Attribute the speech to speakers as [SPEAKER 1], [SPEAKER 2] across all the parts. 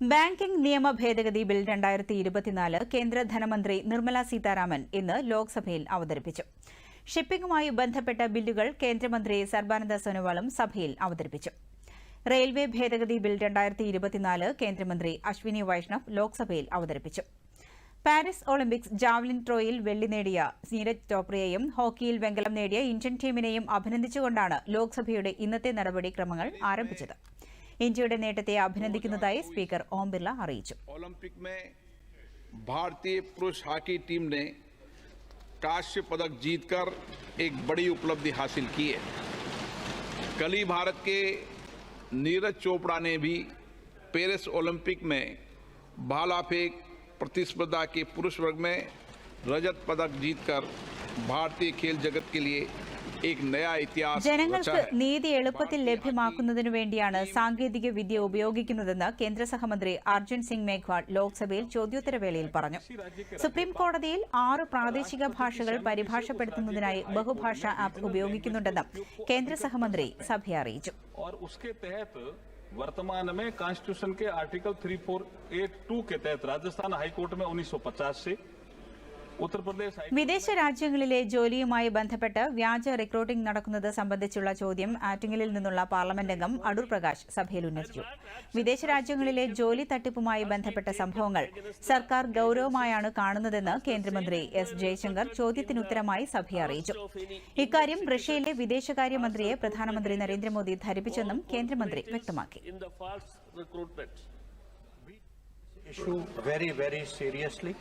[SPEAKER 1] Banking നിയമ ഭേദഗതി bill രണ്ടായിരത്തി ഇരുപത്തിനാല് കേന്ദ്ര ധനമന്ത്രി നിർമ്മല സീതാരാമൻ ഇന്ന് ലോക്സഭയിൽ അവതരിപ്പിച്ചു. ഷിപ്പിംഗുമായി ബന്ധപ്പെട്ട ബില്ലുകൾ കേന്ദ്രമന്ത്രി സർബാനന്ദ സോനോവാളും സഭയിൽ അവതരിപ്പിച്ചു. റെയിൽവേ ഭേദഗതി ബിൽ രണ്ടായിരത്തി ഇരുപത്തിനാല് കേന്ദ്രമന്ത്രി അശ്വിനി വൈഷ്ണവ് ലോക്സഭയിൽ അവതരിപ്പിച്ചു. പാരീസ് ഒളിമ്പിക്സ് ജാവ്ലിൻ ത്രോയിൽ വെള്ളി നേടിയ നീരജ് ചോപ്രയെയും ഹോക്കിയിൽ വെങ്കലം നേടിയ ഇന്ത്യൻ ടീമിനെയും അഭിനന്ദിച്ചുകൊണ്ടാണ് ലോക്സഭയുടെ ഇന്നത്തെ നടപടിക്രമങ്ങൾ ആരംഭിച്ചത്. ഇന്ത്യയുടെ നേട്ടത്തെ അഭിനന്ദിക്കുന്നതായി സ്പീക്കർ ഓം ബിർള അറിയിച്ചു
[SPEAKER 2] ओलंपिक में भारतीय पुरुष हॉकी टीम ने कांस्य पदक जीतकर एक बड़ी उपलब्धि हासिल की है कल ही भारत के नीरज चोपड़ा ने भी पेरिस ओलंपिक में भाला फेंक प्रतिस्पर्धा के पुरुष वर्ग में रजत पदक जीतकर भारतीय खेल जगत के लिए एक नया इतिहास रचा
[SPEAKER 1] ജനങ്ങൾക്ക്
[SPEAKER 2] है
[SPEAKER 1] നീതി എളുപ്പത്തിൽ ലഭ്യമാക്കുന്നതിനു വേണ്ടിയാണ് സാങ്കേതിക വിദ്യ ഉപയോഗിക്കുന്നതെന്ന് കേന്ദ്ര സഹമന്ത്രി അർജുൻ സിംഗ് മേഘ്വാൾ ലോക്സഭയിൽ ചോദ്യോത്തരവേളയിൽ പറഞ്ഞു സുപ്രീം കോടതിയിൽ ആറ് പ്രാദേശിക ഭാഷകൾ പരിഭാഷപ്പെടുത്തുന്നതിനായി ബഹുഭാഷാ ആപ്പ് ഉപയോഗിക്കുന്നുണ്ടെന്നും കേന്ദ്ര സഹമന്ത്രി സഭയെ അറിയിച്ചു
[SPEAKER 3] और उसके तहत वर्तमान में कॉन्स्टिट्यूशन के आर्टिकल 3482 के तहत राजस्थान हाईकोर्ट में 1950 से उत्तर प्रदेश हाई
[SPEAKER 1] വിദേശ രാജ്യങ്ങളിലെ ജോലിയുമായി ബന്ധപ്പെട്ട് വ്യാജ റിക്രൂട്ടിംഗ് നടക്കുന്നത് സംബന്ധിച്ചുള്ള ചോദ്യം ആറ്റിങ്ങലിൽ നിന്നുള്ള പാർലമെന്റ് അംഗം അടൂർ പ്രകാശ് സഭയിൽ ഉന്നയിച്ചു. വിദേശ രാജ്യങ്ങളിലെ ജോലി തട്ടിപ്പുമായി ബന്ധപ്പെട്ട സംഭവങ്ങൾ സർക്കാർ ഗൌരവമായാണ് കാണുന്നതെന്ന് കേന്ദ്രമന്ത്രി എസ് ജയശങ്കർ ചോദ്യത്തിനുത്തരമായി സഭയെ അറിയിച്ചു. ഇക്കാര്യം റഷ്യയിലെ വിദേശകാര്യമന്ത്രിയെ പ്രധാനമന്ത്രി നരേന്ദ്രമോദി ധരിപ്പിച്ചെന്നും കേന്ദ്രമന്ത്രി വ്യക്തമാക്കി.
[SPEAKER 4] Issue very, very seriously.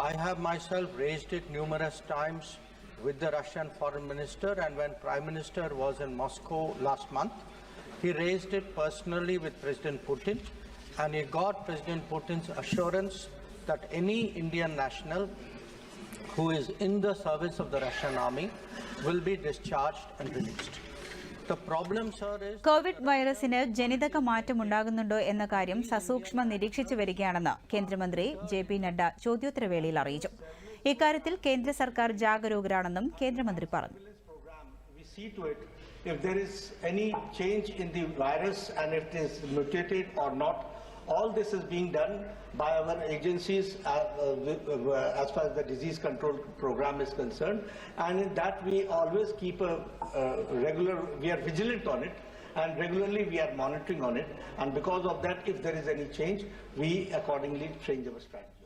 [SPEAKER 4] I have myself raised it numerous times with the Russian foreign minister, and when Prime Minister was in Moscow last month, he raised it personally with President Putin, and he got President Putin's assurance that any Indian national who is in the service of the Russian army will be discharged and released.
[SPEAKER 1] Covid വൈറസിന് ജനിതക മാറ്റമുണ്ടാകുന്നുണ്ടോ എന്ന കാര്യം സസൂക്ഷ്മം നിരീക്ഷിച്ചു വരികയാണെന്ന് കേന്ദ്രമന്ത്രി J P Nadda ചോദ്യോത്തരവേളയിൽ അറിയിച്ചു ഇക്കാര്യത്തിൽ കേന്ദ്ര സർക്കാർ ജാഗരൂകരാണെന്നും കേന്ദ്രമന്ത്രി പറഞ്ഞു
[SPEAKER 5] if there is any change in the virus and if it is mutated or not. All this is being done by our agencies uh, uh, as far as the disease control program is concerned. And in that we always keep a regular, we are vigilant on it and regularly we are monitoring on it. And because of that, if there is any change, we accordingly change our strategy.